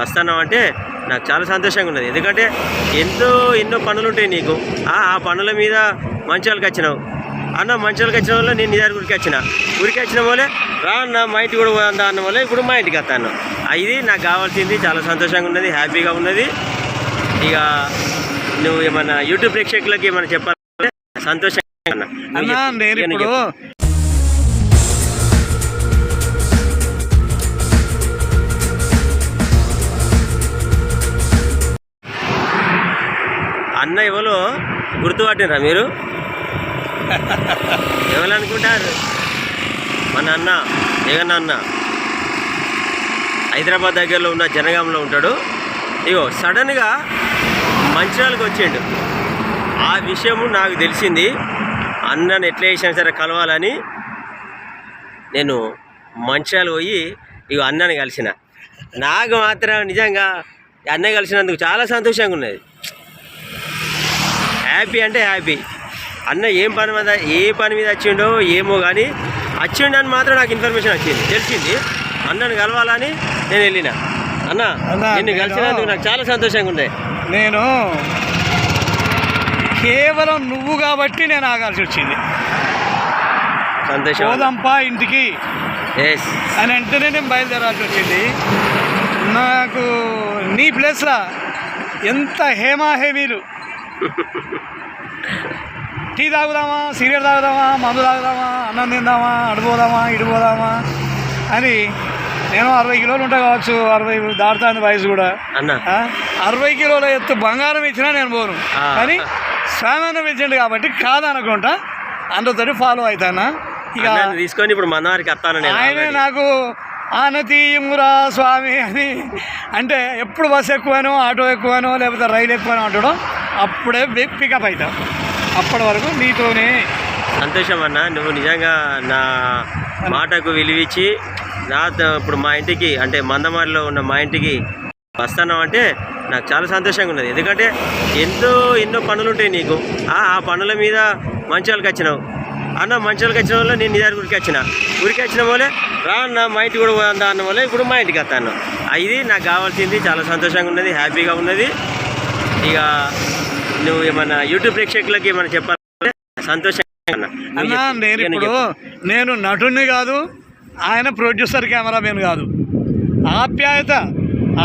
వస్తాను అంటే నాకు చాలా సంతోషంగా ఉన్నది. ఎందుకంటే ఎంతో ఎన్నో పనులు ఉంటాయి నీకు. ఆ ఆ పనుల మీద మంచాలకు వచ్చినావు. అన్న మంచాలకు వచ్చిన వల్ల నేను నీ దగ్గర ఉరికి వచ్చిన. ఉరికి వచ్చిన వల్లే రా అన్న మా ఇంటికి కూడా పోదా అన్న వల్ల ఇప్పుడు మా ఇంటికి వస్తాను. ఇది నాకు కావాల్సింది. చాలా సంతోషంగా ఉన్నది హ్యాపీగా ఉన్నది. ఇక నువ్వు ఏమన్నా యూట్యూబ్ ప్రేక్షకులకి ఏమన్నా చెప్పాలంటే సంతోషంగా అన్న. నేను ఇప్పుడు అన్న ఎవరో? గుర్తుపట్టినరా మీరు? ఎవరు అనుకుంటారు మన అన్న జగన్ అన్న. హైదరాబాద్ దగ్గరలో ఉన్న జనగాంలో ఉంటాడు. ఇగో సడన్గా మంచిర్యాలకు వచ్చిండు. ఆ విషయము నాకు తెలిసింది. అన్నను ఎట్లా వేసినా సరే కలవాలని నేను మంచిర్యాల పోయి ఇగో అన్నని కలిసిన. నాకు మాత్రం నిజంగా అన్న కలిసినందుకు చాలా సంతోషంగా ఉన్నది. హ్యాపీ అంటే హ్యాపీ అన్న ఏం పని మీద ఏ పని మీద వచ్చిండో ఏమో కానీ వచ్చిండు అని మాత్రం నాకు ఇన్ఫర్మేషన్ వచ్చింది. తెలిసింది. అన్నను కలవాలని నేను వెళ్ళిన. అన్న నిన్ను నేను- కలిసినందుకు నాకు చాలా సంతోషంగా ఉంది. నేను కేవలం నువ్వు కాబట్టి నేను ఆగాల్సి వచ్చింది. సంతోషం. పోదంపా ఇంటికి. అని వెంటనే నేను బయలుదేరాల్సి వచ్చింది. నాకు నీ ప్లేస్లో ఎంత హేమా హేమీలు టీ తాగుదామా? సిగరెట్ తాగుదామా? మందు తాగుదామా? అన్నం తిందామా? అడిపోదామా ఇడిపోదామా అని నేను అరవై కిలోలు ఉంటా కావచ్చు. అరవై దాడుతుంది వయసు కూడా? అరవై కిలోల ఎత్తు బంగారం ఇచ్చినా నేను పోను. కానీ స్వామి ఇచ్చిండు కాబట్టి కాదనుకుంటా. అందరితో ఫాలో అవుతానా ఇక తీసుకొని ఇప్పుడు మనవారికి ఆయనే. నాకు ఆనతీయమురా స్వామి అని. అంటే ఎప్పుడు బస్సు ఎక్కువనో ఆటో ఎక్కువనో లేకపోతే రైలు ఎక్కువనో అంటాడో అప్పుడే పికప్ అవుతా అప్పటి వరకు నీతోనే. సంతోషం అన్న నువ్వు నిజంగా నా మాటకు విలువిచ్చి నాతో ఇప్పుడు మా ఇంటికి అంటే మందమారిలో ఉన్న మా ఇంటికి వస్తాను అంటే నాకు చాలా సంతోషంగా ఉన్నది. ఎందుకంటే ఎంతో ఎన్నో పనులు ఉంటాయి నీకు. ఆ పనుల మీద మంచాలకు వచ్చినావు. అన్న మంచాలకు వచ్చిన వల్ల నేను నీ దగ్గర ఉరికి వచ్చిన. ఉరికి వచ్చిన వల్లే రా అన్న మా ఇంటికి కూడా పోదా అన్న వల్ల ఇప్పుడు మా ఇంటికి వస్తాను. ఇది నాకు కావాల్సింది. చాలా సంతోషంగా ఉన్నది హ్యాపీగా ఉన్నది. ఇక నువ్వు ఏమన్నా యూట్యూబ్ ప్రేక్షకులకి ఏమన్నా చెప్పాలంటే సంతోషంగా అన్న. నేను ఇప్పుడు. నేను నటుడిని కాదు ఆయన ప్రొడ్యూసర్ కెమెరామెన్ కాదు ఆప్యాయత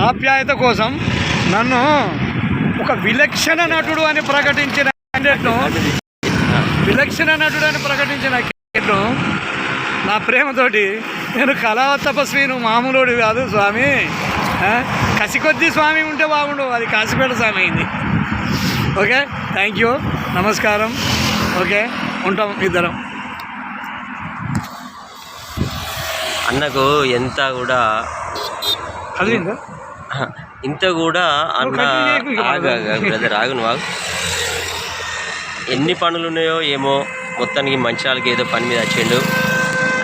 ఆప్యాయత కోసం నన్ను ఒక విలక్షణ నటుడు అని ప్రకటించిన క్యాండిడేట్ను విలక్షణ నటుడు అని ప్రకటించిన క్యాండిడేట్ను నా ప్రేమతోటి నేను కళా తపస్వి నువ్వు మామూలుడు కాదు స్వామి? కసికొద్దీ స్వామి ఉంటే బాగుండు అది కాసిపేట స్వామి అయింది ఓకే? థ్యాంక్ యూ నమస్కారం. ఓకే? ఉంటాం ఇద్దరం. అన్నకు ఎంత కూడా అదిరిందా ఇంత కూడా అన్న బ్రదర్ ఆగు నువ్వు ఆగు. ఎన్ని పనులు ఉన్నాయో ఏమో మొత్తానికి మంచాలకి ఏదో పని మీద వచ్చిండు.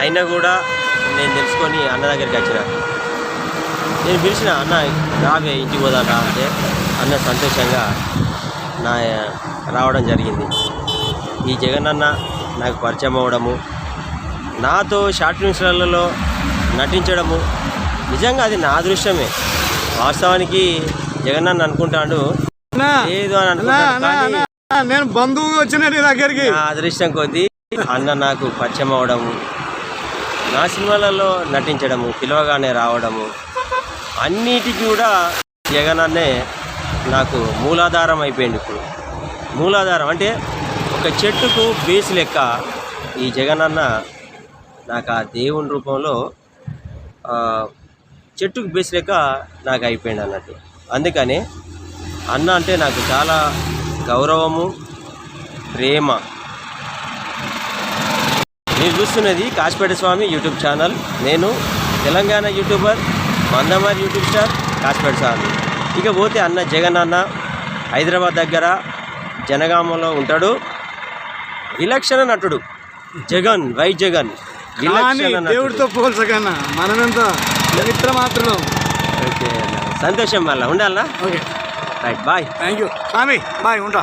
అయినా కూడా నేను తెలుసుకొని అన్న దగ్గరికి వచ్చిన. నేను పిలిచిన అన్న రావే ఇంటికి పోదాకా అంటే అన్న సంతోషంగా నా రావడం జరిగింది. ఈ జగన్ అన్న నాకు పరిచయం అవ్వడము నాతో షార్ట్ ఫిల్మ్స్లలో నటించడము నిజంగా అది నా అదృష్టమే. వాస్తవానికి జగన్ అన్న అనుకుంటాడు లేదు అని అన్నా, నేను బంధువు వచ్చిన నీ దగ్గరికి. నా అదృష్టం కొద్దీ అన్న నాకు పరిచయం అవడము నా సినిమాలలో నటించడము పిలవగానే రావడము అన్నిటికీ కూడా జగన్ అన్నే నాకు మూలాధారం అయిపోయింది ఇప్పుడు. మూలాధారం అంటే ఒక చెట్టుకు బేస్ లెక్క ఈ జగన్ అన్న నాకు ఆ దేవుని రూపంలో చెట్టుకు బేస్ లెక్క నాకు అయిపోయింది అన్నట్టు. అందుకని అన్న అంటే నాకు చాలా గౌరవము ప్రేమ. మీరు చూస్తున్నది కాశపేట స్వామి యూట్యూబ్ ఛానల్. నేను Telangana YouTuber Mandamarri YouTube star Kasipeta Swami. ఇక పోతే అన్న జగన్ అన్న హైదరాబాద్ దగ్గర జనగామంలో ఉంటాడు. విలక్షణ నటుడు. జగన్ వై జగన్. దేవుడితో పోల్చకన్నా మనమెంత చరిత్ర మాత్రం ఓకే. సంతోషం మళ్ళీ ఉండాలనా? Okay. Right bye. Thank you Swami bye ఉంటా.